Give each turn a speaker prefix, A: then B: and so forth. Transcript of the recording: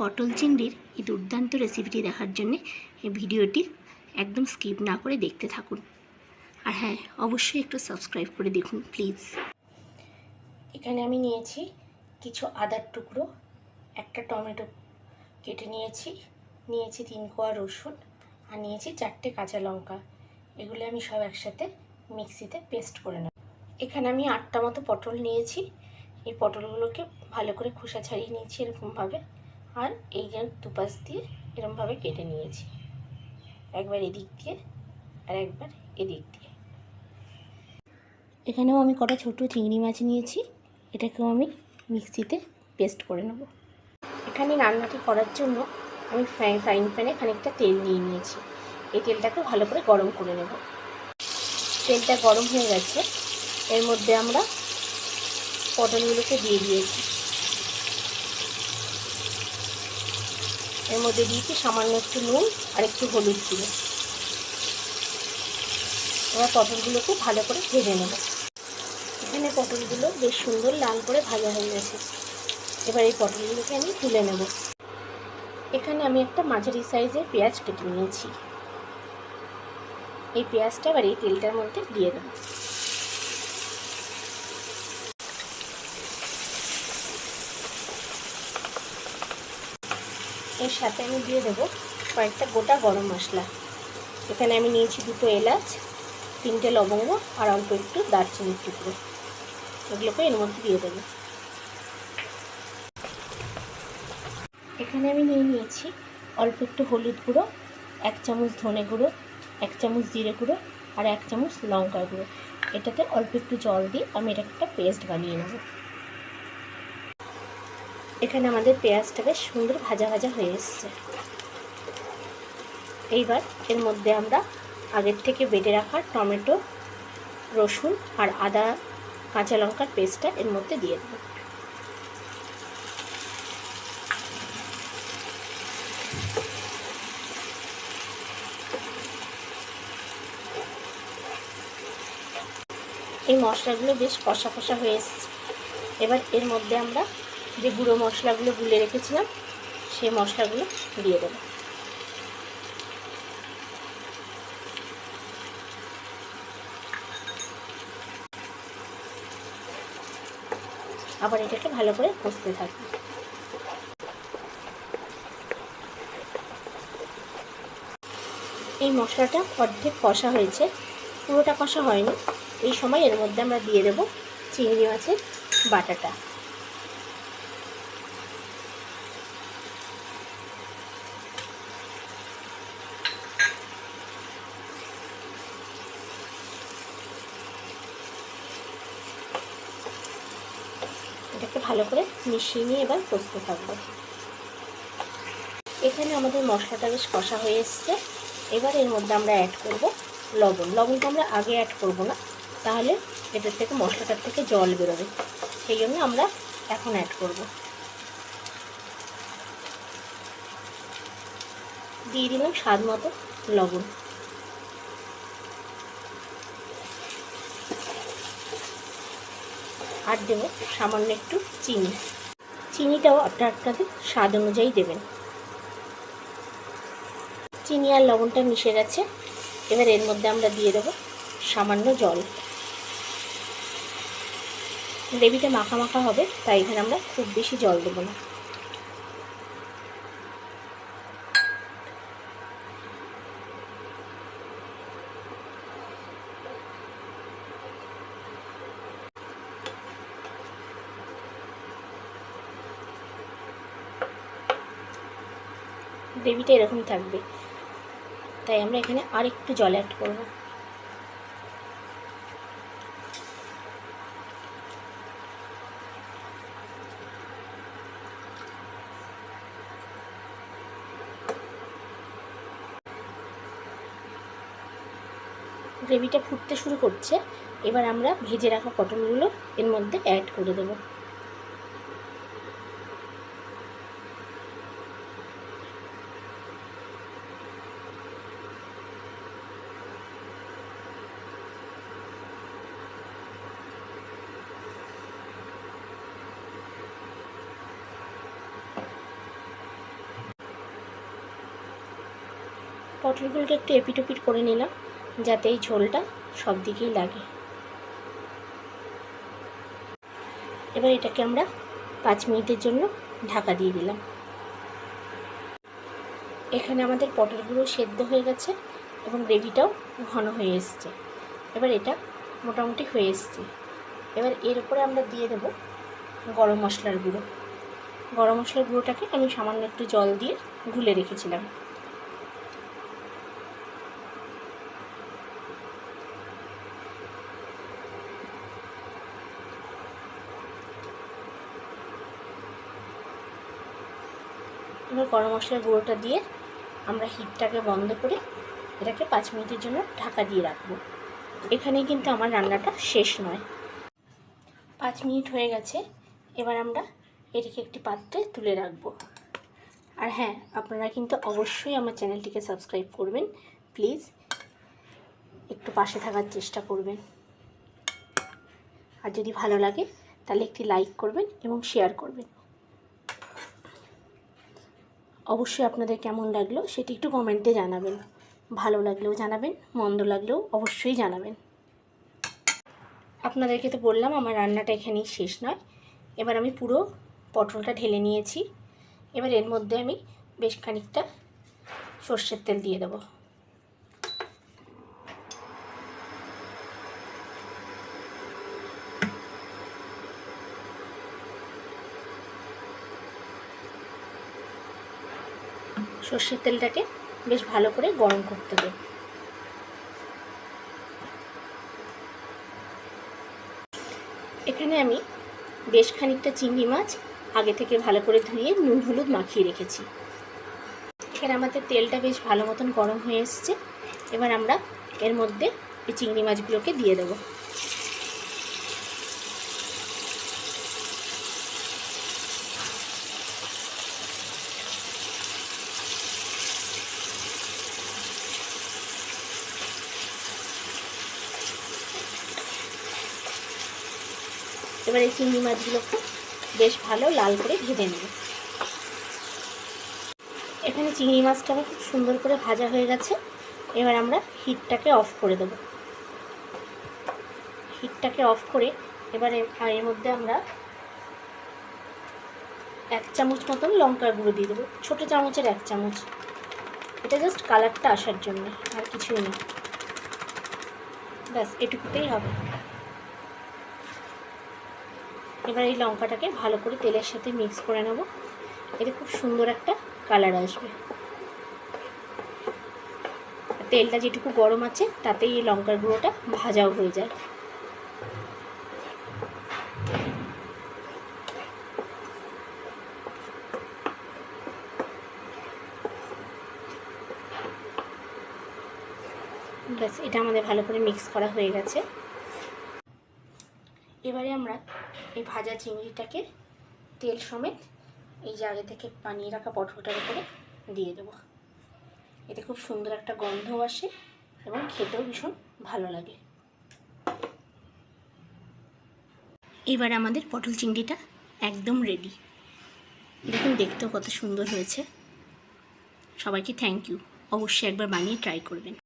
A: পটল চিংড়ির এই দুর্দান্ত রেসিপিটি দেখার জন্যে এই ভিডিওটি একদম স্কিপ না করে দেখতে থাকুন। আর হ্যাঁ অবশ্যই একটু সাবস্ক্রাইব করে দেখুন প্লিজ এখানে আমি নিয়েছি কিছু আদার টুকরো, একটা টমেটো কেটে নিয়েছি নিয়েছি তিন কোয়া রসুন আর নিয়েছি চারটে কাঁচা লঙ্কা। এগুলো আমি সব একসাথে মিক্সিতে পেস্ট করে নেব। এখানে আমি আটটা মতো পটল নিয়েছি। এই পটলগুলোকে ভালো করে খোসা ছাড়িয়ে নিয়েছি এরকমভাবে। আর এই যে দুপাশ দিয়ে এরকমভাবে কেটে নিয়েছি। একবার এদিক দিয়ে আর একবার এদিক দিয়ে। এখানেও আমি কটা ছোট চিংড়ি মাছ নিয়েছি, এটাকেও আমি মিক্সিতে পেস্ট করে নেব। এখানে রান্নাটি করার জন্য আমি ফ্রাই, ফ্রাইং প্যানে খানিকটা তেল নিয়ে নিয়েছি। এই তেলটাকে ভালো করে গরম করে নেব। তেলটা গরম হয়ে গেছে, এর মধ্যে আমরা পটলগুলোকে দিয়ে দিয়েছি। এর মধ্যে দিয়েছি সামান্য একটু নুন আর একটু হলুদ দিয়ে এবার পটলগুলোকে ভালো করে ভেজে নেব। এখানে পটলগুলো বেশ সুন্দর লাল করে ভাজা হয়ে গেছে। এবার এই পটলগুলোকে আমি তুলে নেব। এখানে আমি একটা মাঝারি সাইজের পেঁয়াজ কেটে নিয়েছি। এই পেঁয়াজটা এবার এই তেলটার মধ্যে দিয়ে দেবো। এর সাথে আমি দিয়ে দেবো কয়েকটা গোটা গরম মশলা। এখানে আমি নিয়েছি দুটো এলাচ, তিনটে লবঙ্গ আর অল্প একটু দারচিনির টুকরো। এগুলোকে এর মধ্যে দিয়ে দেবো। এখানে আমি নিয়ে নিয়েছি অল্প একটু হলুদ গুঁড়ো, এক চামচ ধনে গুঁড়ো, এক চামচ জিরে গুঁড়ো আর এক চামচ লঙ্কা গুঁড়ো। এটাতে অল্প একটু জল দিয়ে আমি এটা একটা পেস্ট বানিয়ে নেব। এখানে আমাদের পেঁয়াজটা বেশ সুন্দর ভাজা ভাজা হয়ে এসছে। এইবার এর মধ্যে আমরা আগের থেকে বেটে রাখা টমেটো, রসুন আর আদা, কাঁচা লঙ্কার পেস্টটা এর মধ্যে দিয়ে দেবো। এই মশলাগুলো বেশ কষা কষা হয়ে এবার এর মধ্যে আমরা যে গুঁড়ো মশলাগুলো গুলে রেখেছিলাম, সেই মশলাগুলো দিয়ে দেবো। আবার এটাকে ভালো করে কষতে থাকবে। এই মশলাটা অর্ধেক কষা হয়েছে, পুরোটা কষা হয়নি। এই সময় এর মধ্যে আমরা দিয়ে দেব চিংড়ি মাছের বাটাটা এটাকে ভালো করে মিশিয়ে নিয়ে এবার কষতে থাকব। এখানে আমাদের মশলাটা বেশ কষা হয়ে এসছে। এবার এর মধ্যে আমরা অ্যাড করব লবণ। লবণটা আমরা আগে অ্যাড করব না, তাহলে এটার থেকে মশলাটার থেকে জল বেরোবে। সেই জন্য আমরা এখন অ্যাড করব। দিয়ে দিলাম স্বাদ মতো লবণ। আর দেব সামান্য একটু চিনি। চিনিটাও আপনার আপনাদের স্বাদ অনুযায়ী দেবেন। চিনি আর লবণটা মিশে গেছে। এবার এর মধ্যে আমরা দিয়ে দেব সামান্য জল। গ্রেভিটা মাখা মাখা হবে, তাই এখানে আমরা খুব বেশি জল দেবো না। গ্রেভিটা এরকম থাকবে। তাই আমরা এখানে আর একটু জল অ্যাড করব। গ্রেভিটা ফুটতে শুরু করছে। এবার আমরা ভেজে রাখা পটলগুলো এর মধ্যে অ্যাড করে দেবো। পটলগুলোকে একটু এপিটোপিট করে নিলাম, যাতে এই ঝোলটা সব দিকেই লাগে। এবার এটাকে আমরা পাঁচ মিনিটের জন্য ঢাকা দিয়ে দিলাম। এখানে আমাদের পটলগুলো সেদ্ধ হয়ে গেছে এবং গ্রেভিটাও ঘন হয়ে এসছে। এবার এটা মোটামুটি হয়ে এসছে। এবার এর উপরে আমরা দিয়ে দেব গরম মশলার গুঁড়ো। গরম মশলার গুঁড়োটাকে আমি সামান্য একটু জল দিয়ে গুলে রেখেছিলাম। এবার গরম মশলার গুঁড়োটা দিয়ে আমরা হিটটাকে বন্ধ করে এটাকে পাঁচ মিনিটের জন্য ঢাকা দিয়ে রাখব। এখানেই কিন্তু আমার রান্নাটা শেষ নয়। পাঁচ মিনিট হয়ে গেছে, এবার আমরা এটিকে একটি পাত্রে তুলে রাখব। আর হ্যাঁ আপনারা কিন্তু অবশ্যই আমার চ্যানেলটিকে সাবস্ক্রাইব করবেন। প্লিজ, একটু পাশে থাকার চেষ্টা করবেন। আর যদি ভালো লাগে, তাহলে একটি লাইক করবেন এবং শেয়ার করবেন। অবশ্যই আপনাদের কেমন লাগল সেটি একটু কমেন্টে জানাবেন। ভালো লাগলেও জানাবেন, মন্দ লাগলেও অবশ্যই জানাবেন। আপনাদেরকে তো বললাম, আমার রান্নাটা এখানেই শেষ নয়। এবার আমি পুরো পটলটা ঢেলে নিয়েছি। এবার এর মধ্যে আমি বেশ খানিকটা সর্ষের তেল দিয়ে দেবো। সর্ষের তেলটাকে বেশ ভালো করে গরম করতে দেব এখানে আমি বেশ খানিকটা চিংড়ি মাছ আগে থেকে ভালো করে ধুয়ে নুন হলুদ মাখিয়ে রেখেছি। এখানে আমাদের তেলটা বেশ ভালো মতন গরম হয়ে এসছে। এবার আমরা এর মধ্যে এই চিংড়ি মাছগুলোকে দিয়ে দেবো। এবার এই চিংড়ি মাছগুলোকে বেশ ভালো লাল করে ভেজে নেব। এখানে চিংড়ি মাছটা খুব সুন্দর করে ভাজা হয়ে গেছে। এবার আমরা হিটটাকে অফ করে দেব। হিটটাকে অফ করে এবারে এর মধ্যে আমরা এক চামচ মতন লঙ্কার গুঁড়ো দিয়ে দেবো। ছোটো চামচের এক চামচ। এটা জাস্ট কালারটা আসার জন্য, আর কিছুই না। ব্যাস, এটুকুতেই হবে। এবার এই লঙ্কাটাকে ভালো করে তেলের সাথে মিক্স করে নেব। এতে খুব সুন্দর একটা কালার আসবে। তেলটা যেটুকু গরম আছে, তাতেই এই লঙ্কার গুঁড়োটা ভাজাও হয়ে যায়। ব্যাস, এটা আমাদের ভালো করে মিক্স করা হয়ে গেছে। এবারে আমরা এই ভাজা চিংড়িটাকে তেল সমেত এই আগে থেকে বানিয়ে রাখা পটলটার উপরে দিয়ে দেবো। এতে খুব সুন্দর একটা গন্ধও আসে এবং খেতেও ভীষণ ভালো লাগে। এবার আমাদের পটল চিংড়িটা একদম রেডি দেখুন, দেখতেও কত সুন্দর হয়েছে। সবাইকে থ্যাংক ইউ অবশ্যই একবার বানিয়ে ট্রাই করবেন।